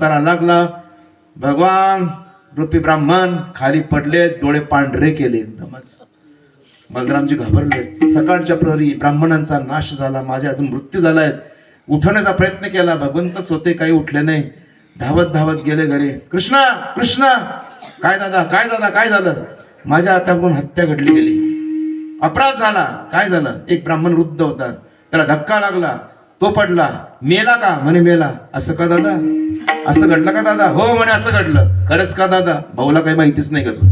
भगवंताला लागला. भगवान रूपी ब्राह्मण खाली पडले डोळे पांढरे केले. एकदमच बलरामजी घाबरले. सकाळच्या प्रहरी ब्राह्मणांचा नाश झाला माझ्या अजून मृत्यू झालाय उठवण्याचा प्रयत्न केला. भगवंतच होते काही उठले नाही. धावत धावत गेले घरी. कृष्णा कृष्णा! काय दादा काय दादा काय झालं? माझ्या हाताकडून हत्या घडली गेली. अपराध झाला. काय झालं? एक ब्राह्मण वृद्ध होता. त्याला धक्का लागला. तो पडला. मेला का? म्हणे मेला. असं का दादा? असं घडलं का दादा? हो म्हणे असं घडलं. खरंच का दादा? भाऊला काही माहितीच नाही कसं.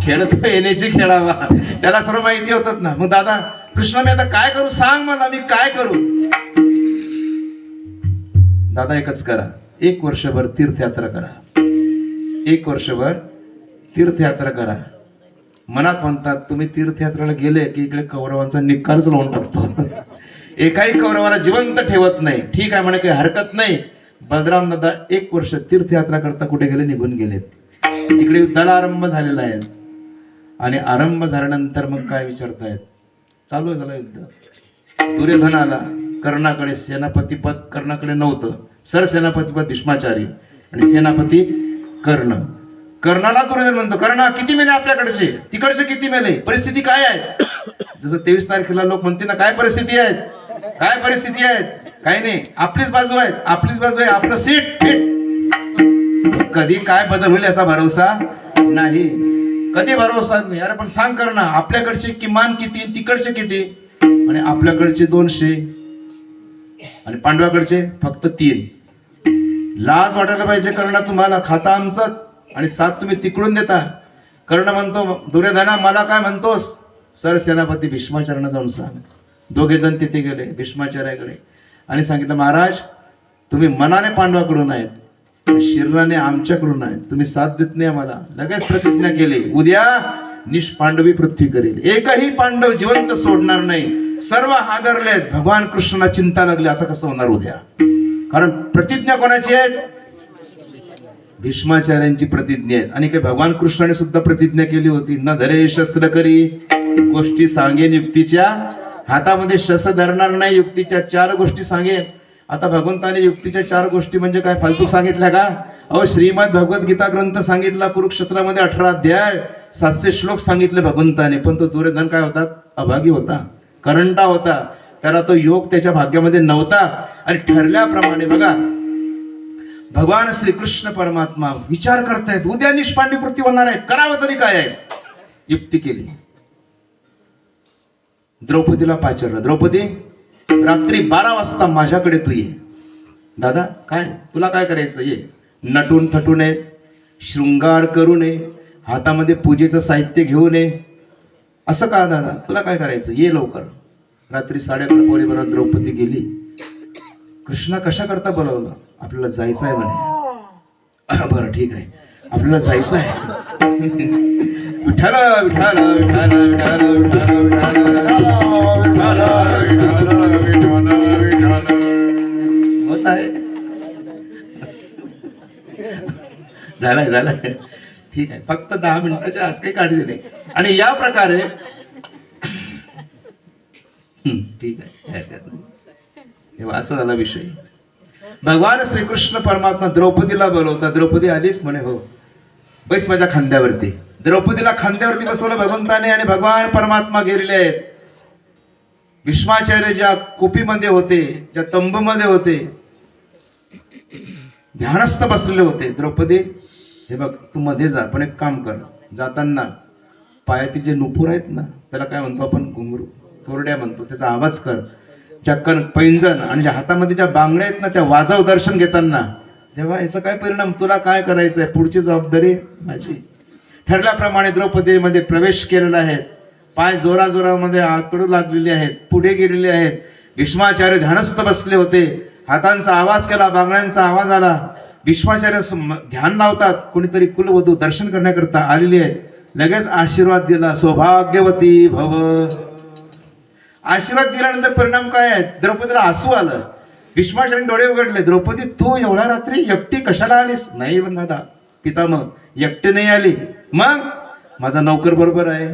खेळ तो येण्याची खेळावा. त्याला सर्व माहिती होतात ना. मग दादा कृष्ण मी आता काय करू? सांग मला मी काय करू? दादा एकच करा. एक वर्षभर तीर्थयात्रा करा. एक वर्षभर तीर्थयात्रा करा. मनात म्हणतात तुम्ही तीर्थयात्रेला गेले की इकडे कौरवांचा निकालच लावून टाकतो. एकाही कौरवाला जिवंत ठेवत नाही. ठीक आहे म्हणे काही हरकत नाही. बलराम दादा एक वर्ष तीर्थयात्रा करता कुठे गेले निघून गेलेत. तिकडे युद्धाला आरंभ झालेला आहे. आणि आरंभ झाल्यानंतर मग काय विचारतायत? चालू आहे झालं युद्ध. दुर्योधन आला कर्णाकडे सेनापती पद कर्णाकडे नव्हतं. सरसेनापती पद भीष्माचारी आणि सेनापती कर्ण. कर्णाला दुर्योधन म्हणतो कर्णा किती मेले आपल्याकडचे? तिकडचे किती मेले? परिस्थिती काय आहे? जसं तेवीस तारखेला लोक म्हणते ना काय परिस्थिती आहेत काय परिस्थिती आहेत? काही नाही. आपलीच बाजू आहे आपलीच बाजू आहे. आपलं सीट फिट कधी काय बदल होईल याचा भरोसा नाही. कधी भरोसा नाही. अरे पण सांग कर ना आपल्याकडचे किमान किती तिकडचे किती? आणि आपल्याकडचे दोनशे. आणि पांडवाकडचे फक्त तीन. लाज वाटायला पाहिजे कर्ण तुम्हाला. खाता आमचं आणि सात तुम्ही तिकडून देता. कर्ण म्हणतो दुर्योधना मला काय म्हणतोस? सर सेनापती भीष्माचार्यांना जाऊन सांग दोघे जण तिथे गेले भीष्माचार्याकडे. आणि सांगितलं महाराज तुम्ही मनाने पांडवाकडून आहेत शरीराने आमच्याकडून आहेत. तुम्ही साथ देत नाही आम्हाला. लगेच प्रतिज्ञा केली उद्या निष्पांडवी पृथ्वी करेल. एकही पांडव जिवंत सोडणार नाही. सर्व हादरलेत भगवान कृष्णाला चिंता लागली. आता कसं होणार उद्या? कारण प्रतिज्ञा कोणाची आहे भीष्माचार्यांची प्रतिज्ञा आहे आणि काही भगवान कृष्णाने सुद्धा प्रतिज्ञा केली होती न धरे शस्त्र करी गोष्टी सांगेन युक्तीच्या हातामध्ये शस्त्र धरणार नाही युक्तीच्या चार गोष्टी सांगेन. आता भगवंताने युक्तीच्या चार गोष्टी म्हणजे काय फालतू सांगितल्या का? अहो श्रीमद भगवद्गीता ग्रंथ सांगितला कुरुक्षेत्रामध्ये अठरा अध्याय सातशे श्लोक सांगितले भगवंताने पण तो दुर्योधन काय होता? अभागी होता करंटा होता. त्याला तो योग त्याच्या भाग्यामध्ये नव्हता. आणि ठरल्याप्रमाणे बघा भगवान श्रीकृष्ण परमात्मा विचार करतायत. उद्या निष्पांडी पृथ्वी होणार आहे. करावं तरी काय आहे? युक्ती केली. द्रौपदीला पाचारलं. द्रौपदी रात्री बारा वाजता माझ्याकडे तू ये. दादा काय? तुला काय करायचं? ये. नटून थटून ये शृंगार करू नये हातामध्ये पूजेचं साहित्य घेऊ नये. असं का दादा? तुला काय करायचं? ये लवकर. रात्री साडेअकरा पोरीबरोबर द्रौपदी गेली. कृष्णा कशा करता बोलवलं? आपल्याला जायचं आहे म्हणे. बरं ठीक आहे. आपल्याला जायचं आहे विठाल विठाल विठाल विठाल विठाल होत आहे झालाय झालाय. ठीक आहे फक्त दहा मिनिटाच्या आत काही काळजी नाही. आणि या प्रकारे ठीक आहे असं तेव्हा असा झाला विषय. भगवान श्रीकृष्ण परमात्मा द्रौपदीला बोलवता द्रौपदी आलीच म्हणे हो. बैस माझ्या खांद्यावरती. द्रौपदीला खांद्यावरती बसवलं भगवंताने आणि भगवान परमात्मा गेलेले आहेत. भीष्माचार्य ज्या कुपीमध्ये होते ज्या तंबूमध्ये होते ध्यानस्थ बसलेले होते. द्रौपदी हे बघ तू मध्ये जा पण एक काम कर. जाताना पायातील जे नुपूर आहेत ना त्याला काय म्हणतो आपण? घुंगरू. थोरड्या म्हणतो. त्याचा आवाज कर. ज्या कण पैंजण आणि ज्या हातामध्ये ज्या बांगड्या आहेत ना त्या वाजव दर्शन घेताना तेव्हा याचा काय परिणाम? तुला काय करायचं आहे पुढची जबाबदारी माझी. ठरल्याप्रमाणे द्रौपदीमध्ये प्रवेश केलेला आहे. पाय जोराजोरामध्ये आकडू लागलेले आहेत पुढे गेलेले आहेत. भीष्माचार्य ध्यानस्थ बसले होते. हातांचा आवाज केला बांगड्यांचा आवाज आला. भीष्माचार्य ध्यान लावतात. कोणीतरी कुलवधू दर्शन करण्याकरता आलेली आहेत. लगेच आशीर्वाद दिला सौभाग्यवती भव. आशीर्वाद दिल्यानंतर परिणाम काय आहे द्रौपदीला हसू आलं. भीष्माचार्य डोळे उघडले. द्रौपदी तू एवढ्या रात्री एकटी कशाला आलीस? नाही पण दादा. पितामह एकटी नाही आली. मग? माझा नौकर बरोबर आहे.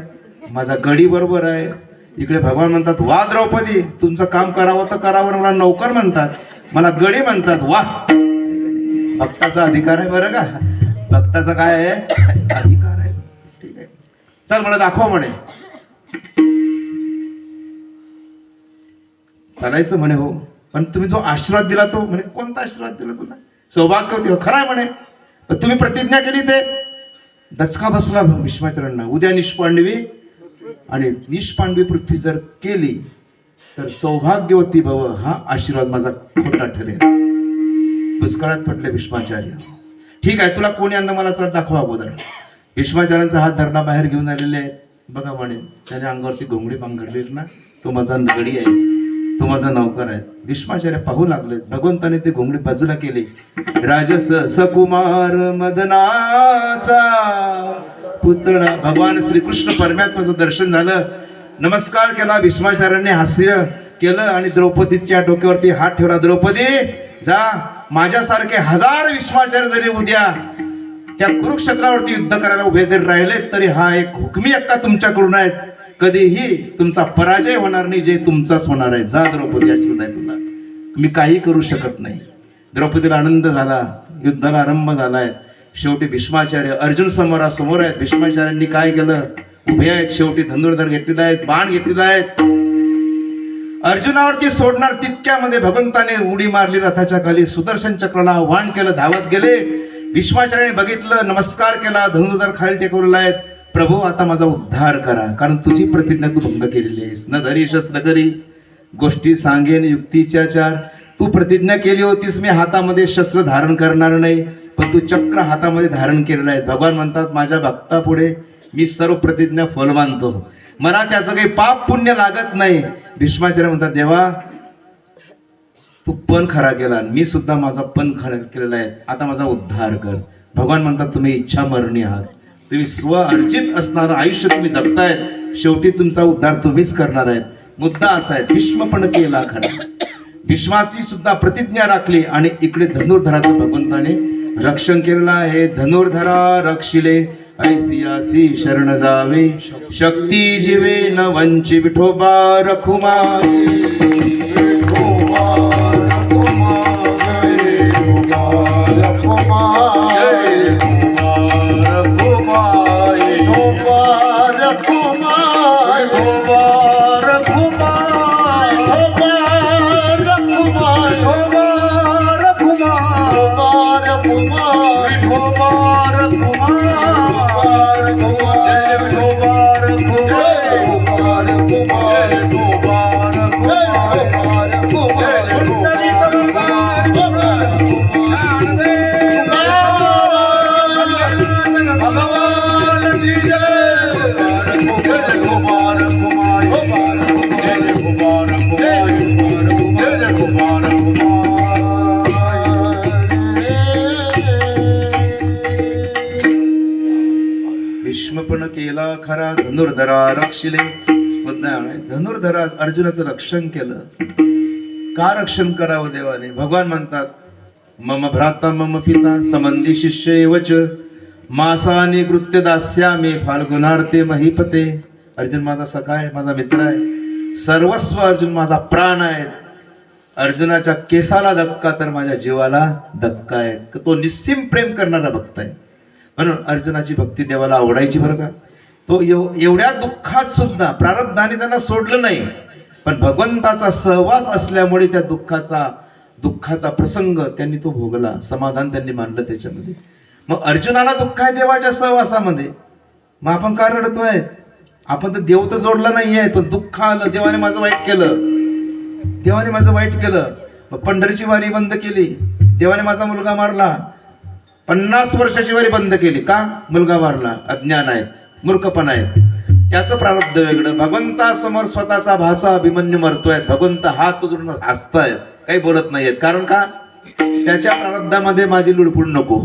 माझा गडी बरोबर आहे. इकडे भगवान म्हणतात वा द्रौपदी तुमचं काम करावं तर करावं मला नौकर म्हणतात. मला गडी म्हणतात. वा भक्ताचा अधिकार आहे बरं का? भक्ताचा काय आहे? अधिकार आहे. ठीक आहे. चल मला दाखवा म्हणे. चालायचं म्हणे हो. पण तुम्ही जो आशीर्वाद दिला तो म्हणे कोणता आशीर्वाद दिला तुला? सौभाग्य होते हो, खरा आहे म्हणे. पण तुम्ही प्रतिज्ञा केली ते? दचका बसला विश्वाचरांना उद्या निष्पांडवी आणि निष्पांडवी पृथ्वी जर केली तर सौभाग्यवती भव हा आशीर्वाद माझा खोटा ठरेल. दुष्काळात पडले भीष्माचार्य ठीक आहे तुला कोणी आणलं मला चढ दाखवा अगोदर. भीष्माचार्यांचा हात धरणा बाहेर घेऊन आलेले आहेत. बघा म्हणे त्याने अंगावरती घोंगडी पांघरलेली ना तो माझा नगडी आहे. माझा नौकर आहे भीष्माचार्य पाहू लागले. भगवंताने ते घोंगडी बाजूला केली. राजस सकुमार मदनाचा पुतळा. भगवान श्रीकृष्ण परमात्माचं दर्शन झालं. नमस्कार केला भीष्माचार्यांनी हास्य केलं आणि द्रौपदीच्या डोक्यावरती हात ठेवला. द्रौपदी जा. माझ्यासारखे हजार भीष्माचार्य जरी उद्या त्या कुरुक्षेत्रावरती युद्ध करायला उभे जरी राहिले तरी हा एक हुकमी हक्का तुमच्याकडून आहेत. कधीही तुमचा पराजय होणार नाही जे तुमचाच होणार आहे. जा द्रौपदी आशीर्वाद आहे तुला. मी काही करू शकत नाही. द्रौपदीला आनंद झाला युद्धाला आरंभ झालाय. शेवटी भीष्माचार्य अर्जुन समोरासमोर आहेत. भीष्माचार्यांनी काय केलं? उभे आहेत. शेवटी धनुर्धर घेतलेले आहेत बाण घेतलेला आहेत अर्जुनावरती सोडणार तितक्यामध्ये भगवंताने उडी मारली रथाच्या खाली. सुदर्शन चक्राला आव्हान केलं धावत गेले. भीष्माचार्याने बघितलं नमस्कार केला धनुर्धर खाली टेकवलेला आहेत प्रभू आता माझा उद्धार करा. कारण तुझी प्रतिज्ञा तू भंग केलेली आहेस. न धरी शस्त्र करी गोष्टी सांगेन युक्तीच्या चार. तू प्रतिज्ञा केली होतीस मी हातामध्ये शस्त्र धारण करणार नाही. पण तू चक्र हातामध्ये धारण केलेलं आहे. भगवान म्हणतात माझ्या भक्तापुढे मी सर्व प्रतिज्ञा फल मानतो मला त्याचं काही पाप पुण्य लागत नाही. भीष्माचार्य म्हणतात देवा तू पण खरा केला. मी सुद्धा माझा पण खरा केलेला आहे. आता माझा उद्धार कर. भगवान म्हणतात तुम्ही इच्छा मरणी आहात. तुम्ही स्व अर्जित असणारं आयुष्य तुम्ही जगतायत. शेवटी तुमचा उद्धार तुम्हीच करणार आहेत. मुद्दा असा आहे भीष्म पण केला खरा. भीष्माची सुद्धा प्रतिज्ञा राखली आणि इकडे धनुर्धराचं भगवंताने रक्षण केलेलं आहे. धनुर्धरा रक्षिले ऐसियासी शरण जावे. शक्ती जीवे न वंची विठोबा रखुमा केला खरा धनुर्धरा रक्षिले. धनुर्धरा अर्जुनाचं रक्षण केलं. का रक्षण करावं देवाने? भगवान म्हणतात मम भ्राता मम पिता संबंधी शिष्य एवच. मासाने कृत्य दास्यामे फाल्गुनार्ते महीपते. अर्जुन माझा सखा आहे माझा मित्र आहे. सर्वस्व अर्जुन माझा प्राण आहे. अर्जुनाच्या केसाला धक्का तर माझ्या जीवाला धक्का आहे. तो निस्सिम प्रेम करणारा भक्त आहे. म्हणून अर्जुनाची भक्ती देवाला आवडायची बरं का? तो एवढ्या दुःखात सुद्धा प्रारब्धाने त्यांना सोडलं नाही. पण भगवंताचा सहवास असल्यामुळे त्या दुःखाचा दुःखाचा प्रसंग त्यांनी तो भोगला समाधान त्यांनी मानलं त्याच्यामध्ये. मग अर्जुनाला दुःख आहे देवाच्या सहवासामध्ये. मग आपण का रडतोय? आपण तर देव तर जोडला नाही आहे पण दुःख आलं देवाने माझं वाईट केलं. देवाने माझं वाईट केलं. मग पंढरीची वारी बंद केली. देवाने माझा मुलगा मारला. पन्नास वर्षाची वारी बंद केली. का? मुलगा मारला अज्ञान आहेत मूर्खपण आहेत. त्याचं प्रारब्ध वेगळं. भगवंतासमोर स्वतःचा भाषा अभिमन्यू मरतोय. भगवंत हात उचलून हसतायत. काही बोलत नाहीयेत. कारण का? त्याच्या प्रारब्धामध्ये माझी लुडफुड नको.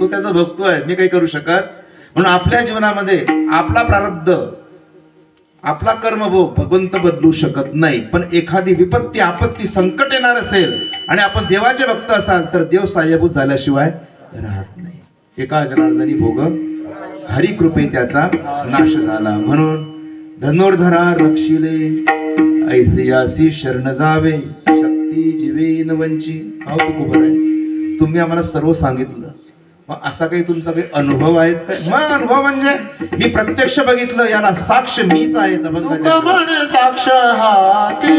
तो त्याचा बघतोय मी काही करू शकत? म्हणून आपल्या जीवनामध्ये आपला प्रारब्ध आपला कर्मभोग भगवंत बदलू शकत नाही. पण एखादी विपत्ती आपत्ती संकट येणार असेल आणि आपण देवाचे भक्त असाल तर देव साह्यभूत झाल्याशिवाय राहत नाही. एका जनार्दनी भोग? हरिकृपे त्याचा नाश झाला. म्हणून धनुर्धरा रक्षिले ऐसियासी शरण जावे शक्ती जीवे न वंची. हा खूप आहे. तुम्ही आम्हाला सर्व सांगितलं. मग असा काही तुमचा काही अनुभव आहेत काय मग अनुभव म्हणजे मी प्रत्यक्ष बघितलं याला साक्ष मीच आहे साक्ष हाती.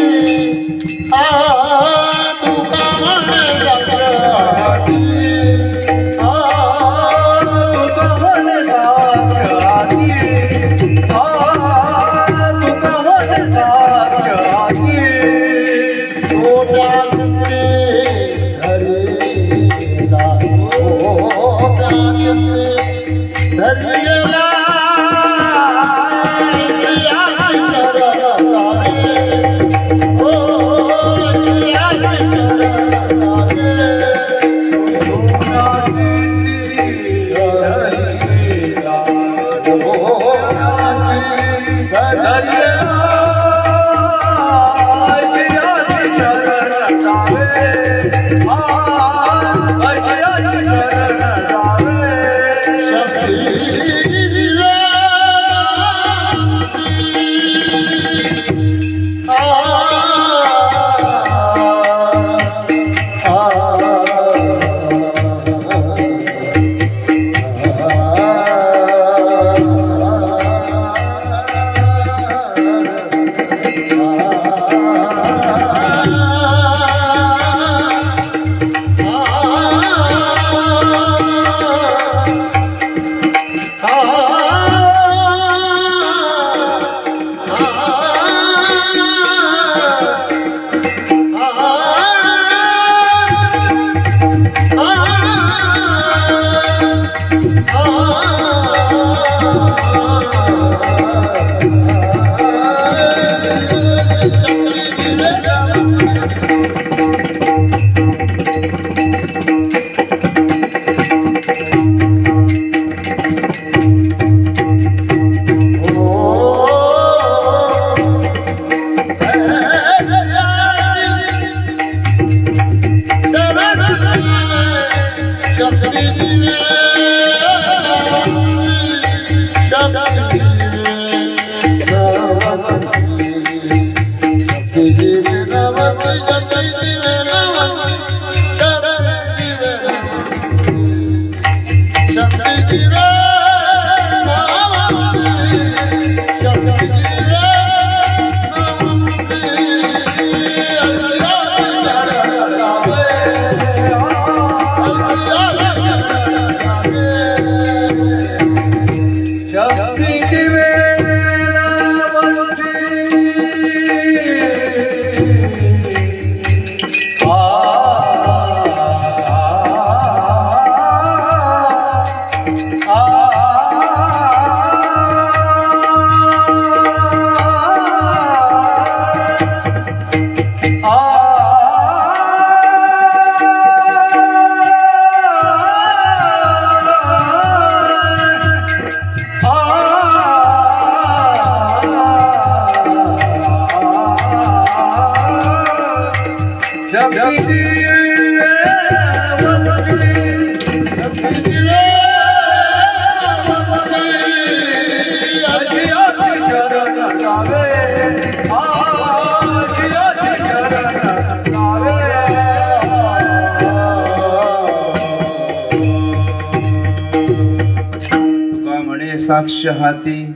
म्हणे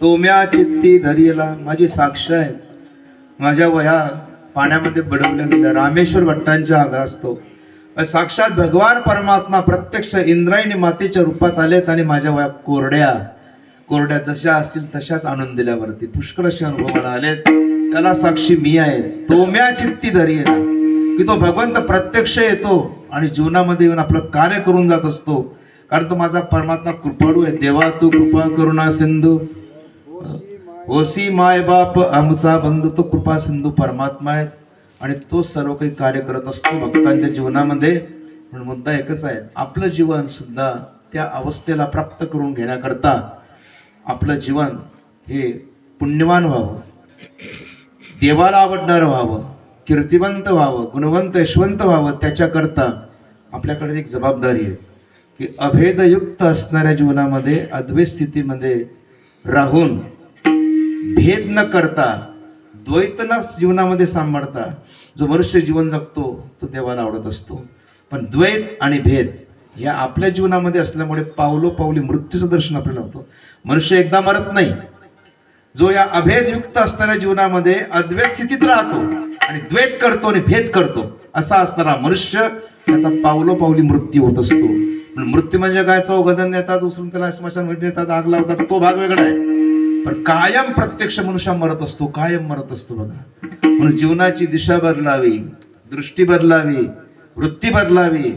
तो म्या चित्ती धरियला माझी साक्ष आहे. माझ्या वया पाण्यामध्ये बडवल्या गेल्या. रामेश्वर भट्टांच्या आग्रासतो साक्षात भगवान परमात्मा प्रत्यक्ष इंद्रायणी मातेच्या रूपात आलेत आणि माझ्या वया कोरड्या. कोरड्या जशा असतील तशाच आणून दिल्यावरती. पुष्कळ असे अनुभवाला आलेत. त्याला साक्षी मी आहे. तो म्या चित्ती धरियला. की तो भगवंत प्रत्यक्ष येतो आणि जीवनामध्ये येऊन आपलं कार्य करून जात असतो. कारण तो माझा परमात्मा कृपाळू आहे. देवा तू कृपा करुणा सिंधू. ओसी माय बाप आमचा बंधू तो कृपा सिंधू परमात्मा आहे. आणि तो सर्व काही कार्य करत असतो भक्तांच्या जीवनामध्ये. म्हणून मुद्दा एकच आहे. आपलं जीवन सुद्धा त्या अवस्थेला प्राप्त करून घेण्याकरता आपलं जीवन हे पुण्यवान व्हावं. देवाला आवडणारं व्हावं. कीर्तिवंत व्हावं. गुणवंत यशवंत व्हावं. त्याच्याकरता आपल्याकडे एक जबाबदारी आहे. की अभेदयुक्त असणाऱ्या जीवनामध्ये अद्वैत स्थितीमध्ये राहून भेद न करता द्वैत न जीवनामध्ये सांभाळता जो मनुष्य जीवन जगतो तो देवाला आवडत असतो. पण द्वैत आणि भेद या आपल्या जीवनामध्ये असल्यामुळे पावलो पावली मृत्यूचं दर्शन आपल्याला होतं. मनुष्य एकदा मरत नाही. जो या अभेदयुक्त असणाऱ्या जीवनामध्ये अद्वैत स्थितीत राहतो आणि द्वैत करतो आणि भेद करतो असा असणारा मनुष्य त्याचा पावलो पावली मृत्यू होत असतो. मृत्यू म्हणजे काय? चौघजण नेतात उचलून त्याला स्मशान भीट नेतात आग लावतात तो भाग वेगळा आहे. पण कायम प्रत्यक्ष मनुष्य मरत असतो कायम मरत असतो बघा. म्हणून जीवनाची दिशा बदलावी दृष्टी बदलावी वृत्ती बदलावी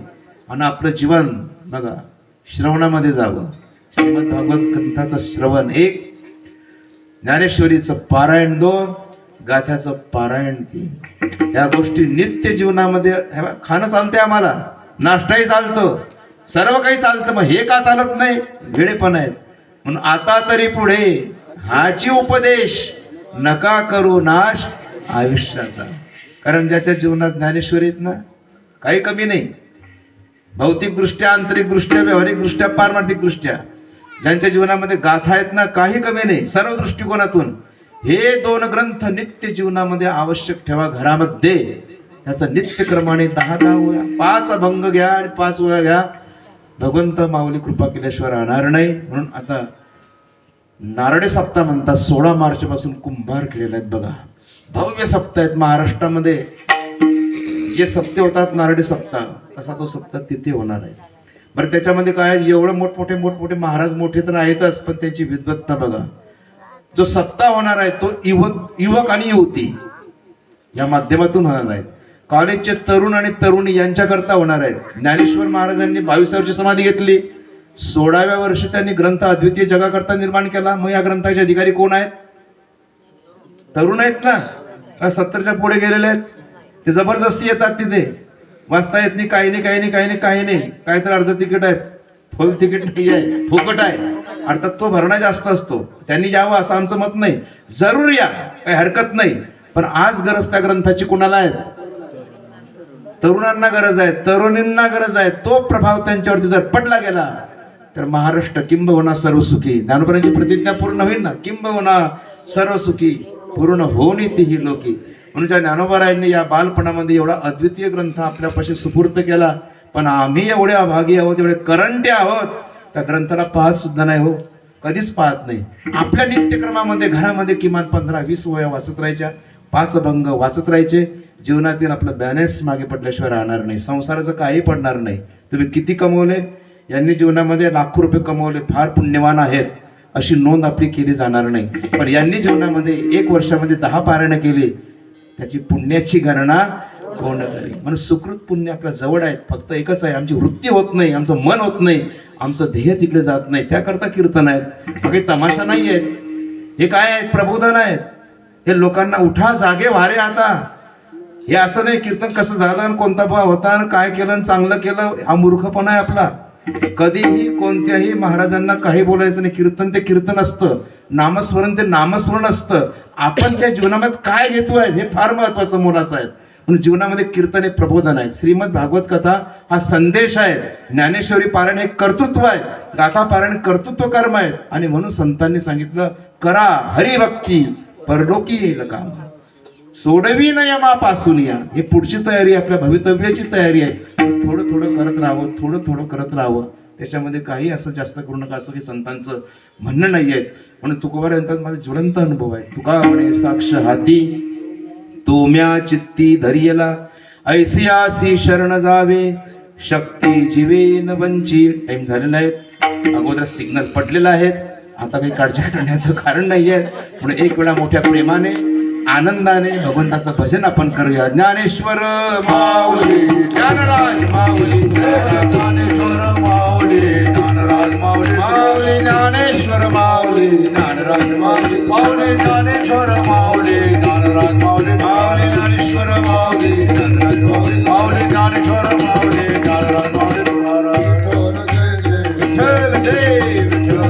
आणि आपलं जीवन बघा श्रवणामध्ये जावं. श्रीमद भागवत ग्रंथाचं श्रवण एक ज्ञानेश्वरीचं पारायण दोन गाथ्याचं पारायण तीन. या गोष्टी नित्य जीवनामध्ये खाणं चालतंय आम्हाला नाश्ताही चालतं. सर्व काही चालतं मग हे का चालत नाही? वेळेपण आहेत. म्हणून आता तरी पुढे हाची उपदेश नका करू नाश आयुष्याचा. कारण ज्याच्या जीवनात ज्ञानेश्वरीत ना काही कमी नाही. भौतिकदृष्ट्या आंतरिकदृष्ट्या व्यावहारिकदृष्ट्या पारमार्थिकदृष्ट्या ज्यांच्या जीवनामध्ये गाथा आहेत ना काही कमी नाही. सर्व दृष्टिकोनातून हे दोन ग्रंथ नित्य जीवनामध्ये आवश्यक ठेवा घरामध्ये. त्याचा नित्यक्रमाने दहा दहा वया पाच अभंग घ्या आणि पाच वया घ्या. भगवंत माऊली कृपा केल्याशिवाय राहणार नाही. म्हणून आता नारडे सप्ताह म्हणतात सोळा मार्चपासून कुंभार केलेले आहेत बघा. भव्य सप्ताह आहेत. महाराष्ट्रामध्ये जे सप्ते होतात नारडे सप्ताह तसा तो सप्ताह तिथे होणार आहे. बरं त्याच्यामध्ये काय आहे, एवढं मोठमोठे मोठमोठे महाराज मोठे तर आहेतच पण त्यांची विद्वत्ता बघा. जो सप्ताह होणार आहे तो युवक युवक आणि युवती या माध्यमातून होणार आहेत कॉलेजचे तरुण आणि तरुणी यांच्याकरता होणार आहेत. ज्ञानेश्वर महाराजांनी बावीस वर्षी समाधी घेतली. सोळाव्या वर्षी त्यांनी ग्रंथ अद्वितीय जगाकरता निर्माण केला. मग या ग्रंथाचे अधिकारी कोण आहेत? तरुण आहेत ना? का सत्तरच्या पुढे गेलेले आहेत? ते जबरदस्ती येतात तिथे. वाचता येत नाही काही नाही काही नाही काही नाही काही नाही. काय तर अर्ध तिकीट आहे फुल तिकीट नाही आहे. फुकट आहे. अर्थात तो भरणा जास्त असतो. त्यांनी यावं असं आमचं मत नाही. जरूर या. काही हरकत नाही. पण आज गरज त्या ग्रंथाची कुणाला आहे तरुणांना गरज आहे तरुणींना गरज आहे. तो प्रभाव त्यांच्यावरती जर पडला गेला तर महाराष्ट्र किंबहुना सर्व सुखी ज्ञानोबरांची प्रतिज्ञा पूर्ण होईल ना? किंबहुना सर्व सुखी पूर्ण होऊन ही लोकी. म्हणून ज्या ज्ञानोबरायांनी या बालपणामध्ये एवढा अद्वितीय ग्रंथ आपल्यापाशी सुपूर्त केला पण आम्ही एवढे अभागी आहोत एवढे करंटे आहोत त्या ग्रंथाला पाहत सुद्धा नाही हो. कधीच पाहत नाही. आपल्या नित्यक्रमामध्ये घरामध्ये किमान पंधरा वीस वया वाचत राहायच्या. पाच अभंग वाचत राहायचे. जीवनातील आपलं बॅलन्स मागे पडल्याशिवाय राहणार नाही. संसाराचं काही पडणार नाही. तुम्ही किती कमवले? यांनी जीवनामध्ये लाखो रुपये कमवले. फार पुण्यवान आहेत. अशी नोंद आपली केली जाणार नाही. पण यांनी जीवनामध्ये एक वर्षामध्ये दहा पारायणं केली. त्याची पुण्याची गणना कोण करी म्हणून सुकृत पुण्य आपल्या जवळ आहेत. फक्त एकच आहे. आमची वृत्ती होत नाही. आमचं मन होत नाही. आमचं ध्येय तिकडे जात नाही. त्याकरता कीर्तन आहेत. काही तमाशा नाही आहेत हे काय आहेत? प्रबोधन आहेत. हे लोकांना उठा जागे वारे आता. हे असं नाही कीर्तन कसं झालं आणि कोणता भाव होता आणि काय केलं आणि चांगलं केलं हा मूर्खपणा आहे आपला. कधीही कोणत्याही महाराजांना काही बोलायचं नाही. कीर्तन ते कीर्तन असतं. नामस्मरण ते नामस्मरण असतं. आपण त्या जीवनामध्ये काय घेतोय हे फार महत्वाचं मोलाचं आहे. म्हणून जीवनामध्ये कीर्तन हे प्रबोधन आहे. श्रीमद भागवत कथा हा संदेश आहे. ज्ञानेश्वरी पारायण हे कर्तृत्व आहे. गाथा पारायण कर्तृत्व कर्म आहे आणि म्हणून संतांनी सांगितलं करा हरिभक्ती परलोकी येईल काम. सोडवी न यमापासून या. ही पुढची तयारी आपल्या भवितव्याची तयारी आहे. थोडं थोडं करत राहावं थोडं थोडं करत राहावं. त्याच्यामध्ये काही असं जास्त करू नका असं की संतांचं म्हणणं नाही आहे म्हणून तुकोबार यांच्यात माझा ज्वलंत अनुभव आहे. तुका म्हणे साक्ष हाती तोम्या चित्ती धरियला. ऐसियासी शरण जावे शक्ती जीवे न वंची. टाइम झालेला आहे. अगोदर सिग्नल पडलेला आहे. आता काही काळजी करण्याचं कारण नाही आहे. म्हणून एक वेळा मोठ्या प्रेमाने आनंदाने भगवंताचं भजन आपण करूया ज्ञानेश्वर माऊली ज्ञानराज माऊली ज्ञानेश्वर माऊली ज्ञानराज माऊली माऊली ज्ञानेश्वर माऊली ज्ञानराज माऊली माऊली ज्ञानेश्वर माऊली ज्ञानराज माऊली माऊली ज्ञानेश्वर माऊली ज्ञानराज माऊली माऊली ज्ञानेश्वर माऊली ज्ञानराज माऊली विठ्ठल जय विठ्ठल